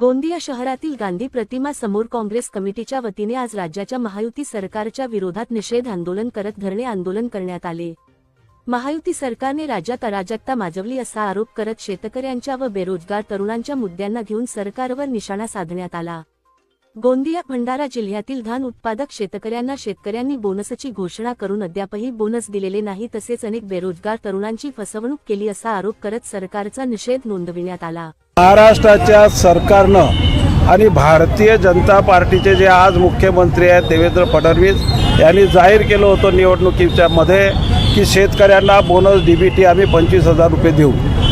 गोंदिया शहरातील गांधी प्रतिमा समोर काँग्रेस कमिटीच्या वतीने आज राज्याच्या महायुती सरकारच्या विरोधात निषेध आंदोलन करत धरणे आंदोलन करण्यात आले. महायुती सरकारने राज्यात अराजकता माजवली असा आरोप करत शेतकऱ्यांच्या व बेरोजगार तरुणांच्या मुद्द्यांना घेऊन सरकारवर निशाणा साधण्यात आला. गोंदिया भंडारा जिल्ह्यातील धान उत्पादक शेतकऱ्यांना शेतकऱ्यांनी बोनसची घोषणा करून अद्यापही बोनस दिलेले नाही तसेच अनेक बेरोजगार तरुणांची फसवणूक केली असा आरोप करत सरकारचा निषेध नोंदविण्यात आला. महाराष्ट्राच्या सरकारनं आणि भारतीय जनता पार्टीचे जे आज मुख्यमंत्री आहेत देवेंद्र फडणवीस यांनी जाहीर केलं होतं निवडणुकीच्या मध्ये की शेतकऱ्यांना बोनस डी बी टी आम्ही पंचवीस हजार रुपये देऊ.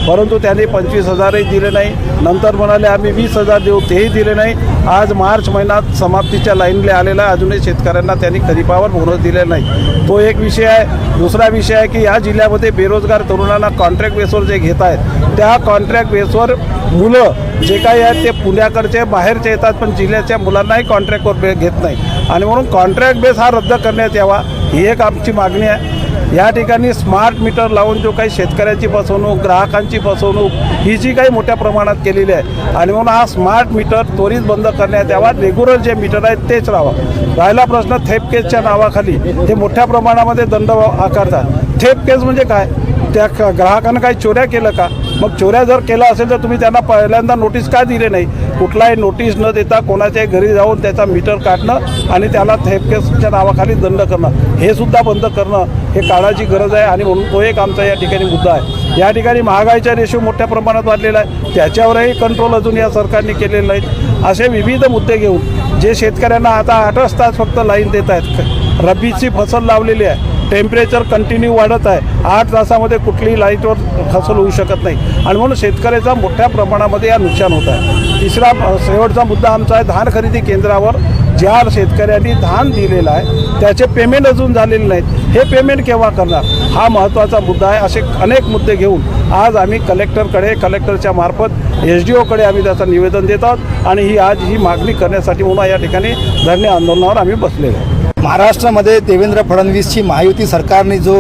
परंतु त्यांनी पंचवीस हजारही दिले नाही. नंतर म्हणाले आम्ही वीस हजार देऊ. तेही दिले नाही. आज मार्च महिन्यात समाप्तीच्या लाईनला आलेला आहे. अजूनही शेतकऱ्यांना त्यांनी खरीपावर बोनस दिले नाही. तो एक विषय आहे. दुसरा विषय आहे की या जिल्ह्यामध्ये बेरोजगार तरुणांना कॉन्ट्रॅक्ट बेसवर जे घेत आहेत त्या कॉन्ट्रॅक्ट बेसवर मुलं जे काही आहेत ते पुण्याकडचे बाहेरचे येतात पण जिल्ह्याच्या मुलांनाही कॉन्ट्रॅक्टवर बे घेत नाही. आणि म्हणून कॉन्ट्रॅक्ट बेस हा रद्द करण्यात यावा ही एक आमची मागणी आहे. या ठिकाणी स्मार्ट मीटर लावून जो काही शेतकऱ्यांची फसवणूक ग्राहकांची फसवणूक ही जी काही मोठ्या प्रमाणात केलेली आहे. आणि म्हणून हा स्मार्ट मीटर त्वरित बंद करण्यात यावा रेग्युलर जे मीटर आहेत तेच राहावा. राहिला प्रश्न थेप केसच्या नावाखाली. ते मोठ्या प्रमाणामध्ये दंड आकारतात. थेप केस म्हणजे काय? त्या क- ग्राहकानं काही चोऱ्या केलं का? मग चोऱ्या जर केलं असेल तर तुम्ही त्यांना पहिल्यांदा नोटीस का दिले नाही? कुठलाही नोटीस न देता कोणाच्याही घरी जाऊन त्याचा मीटर काढणं आणि त्याला थेपकेसच्या नावाखाली दंड करणं. हे सुद्धा बंद करणं हे काळाची गरज आहे आणि म्हणून तो एक आमचा या ठिकाणी मुद्दा आहे. या ठिकाणी महागाईचा रेशो मोठ्या प्रमाणात वाढलेला आहे. त्याच्यावरही कंट्रोल अजून या सरकारने केलेले नाहीत असे विविध मुद्दे घेऊन जे शेतकऱ्यांना आता आठच तास फक्त लाईन देत आहेत. रब्बीची फसल लावलेली आहे. टेम्परेचर कंटिन्यू वाढत आहे. आठ तासामध्ये कुठलीही लाईटवर फसल होऊ शकत नाही. आणि म्हणून शेतकऱ्याचा मोठ्या प्रमाणामध्ये या नुकसान होत आहे. तिसरा शेवटचा मुद्दा आमचा आहे धान खरेदी केंद्रावर ज्या शेतकऱ्यांनी धान दिलेलं आहे त्याचे पेमेंट अजून झालेले नाहीत. हे पेमेंट केव्हा करणार? हा महत्त्वाचा मुद्दा आहे. असे अनेक मुद्दे घेऊन आज आम्ही कलेक्टरकडे कलेक्टरच्या मार्फत एस डी ओकडे आम्ही त्याचं निवेदन देत आहोत. आणि ही आज ही मागणी करण्यासाठी म्हणून या ठिकाणी धरणे आंदोलनावर आम्ही बसलेलो आहोत. महाराष्ट्रामध्ये देवेंद्र फडणवीसची महायुती सरकारने जो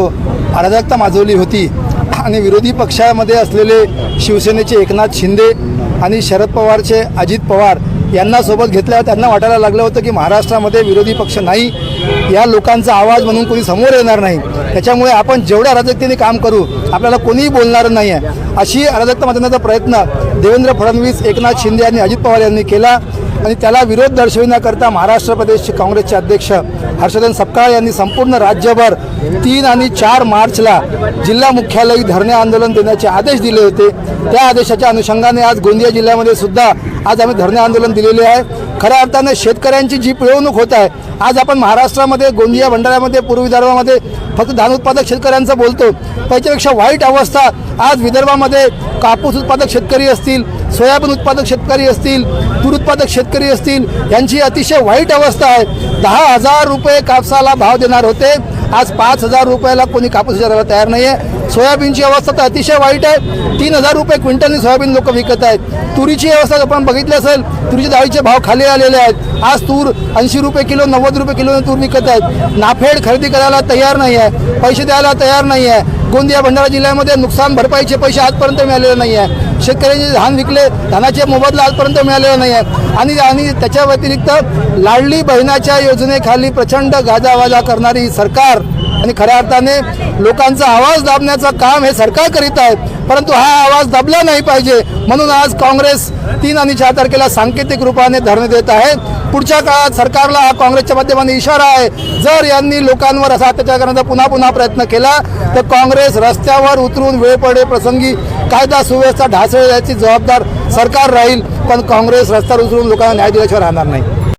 अराजकता माजवली होती आणि विरोधी पक्षामध्ये असलेले शिवसेनेचे एकनाथ शिंदे आणि शरद पवारचे अजित पवार यांना सोबत घेतल्यावर त्यांना वाटायला लागलं होतं की महाराष्ट्रामध्ये विरोधी पक्ष नाही. या लोकांचा आवाज म्हणून कोणी समोर येणार नाही. त्याच्यामुळे आपण जेवढ्या अराजकतेने काम करू आपल्याला कोणीही बोलणार नाही आहे. अशी अराजकता माजवण्याचा प्रयत्न देवेंद्र फडणवीस एकनाथ शिंदे आणि अजित पवार यांनी केला. आणि त्याला विरोध दर्शविण्याकरता महाराष्ट्र प्रदेशचे काँग्रेसचे अध्यक्ष हर्षवर्धन सपकाळ यांनी संपूर्ण राज्यभर तीन आणि चार मार्चला जिल्हा मुख्यालयी धरणे आंदोलन देण्याचे आदेश दिले होते. त्या आदेशाच्या अनुषंगाने आज गोंदिया जिल्ह्यामध्ये सुद्धा आज आम्ही धरणे आंदोलन दिलेले आहे. खऱ्या अर्थाने शेतकऱ्यांची जी पिळवणूक होत आहे आज आपण महाराष्ट्रामध्ये गोंदिया भंडाऱ्यामध्ये पूर्व विदर्भामध्ये फक्त धान उत्पादक शेतकऱ्यांचं बोलतो. त्याच्यापेक्षा वाईट अवस्था आज विदर्भामध्ये कापूस उत्पादक शेतकरी असतील सोयाबीन उत्पादक शेतकरी असतील तूर उत्पादक शेतकरी असतील यांची अतिशय वाईट अवस्था आहे. दहा हजार रुपये कापसाला भाव देणार होते. आज पाच हजार रुपयाला कोणी कापूस विचारायला तयार नाही आहे सोयाबीनची अवस्था तर अतिशय वाईट आहे. तीन हजार रुपये क्विंटलनी सोयाबीन लोक विकत आहेत. तुरीची अवस्था आपण बघितली असेल तुरीच्या डाळीचे भाव खाली आलेले आहेत. आज तूर ऐंशी रुपये किलो नव्वद रुपये किलो तूर विकत आहेत. नाफेड खरेदी करायला तयार नाही आहे पैसे द्यायला तयार नाही आहे गोंदिया भंडारा जिल्ह्यामध्ये नुकसान भरपाईचे पैसे आजपर्यंत मिळालेले नाही आहे शेतकऱ्यांचे धान विकले धानाचे मोबदला आजपर्यंत मिळालेला नाही आहे आणि आणि त्याच्या व्यतिरिक्त लाडली बहिणाच्या योजनेखाली प्रचंड गाजावाजा करणारी सरकार आणि खऱ्या अर्थाने लोकांचा आवाज दाबण्याचं काम हे सरकार करीत आहे परंतु हा आवाज दबला नाही पाहिजे. म्हणून आज काँग्रेस तीन आणि चार तारखेला सांकेतिक रूपाने धरणे देत आहे. पुढच्या काळात सरकारला हा काँग्रेसच्या माध्यमाने इशारा आहे. जर यांनी लोकांवर असा अत्याचार करण्याचा पुन्हा पुन्हा प्रयत्न केला तर काँग्रेस रस्त्यावर उतरून वेळ पडे प्रसंगी कायदा सुव्यवस्था ढासळण्याची जबाबदार सरकार राहील. पण काँग्रेस रस्त्यावर उतरून लोकांना न्याय दिल्याशिवाय राहणार नाही.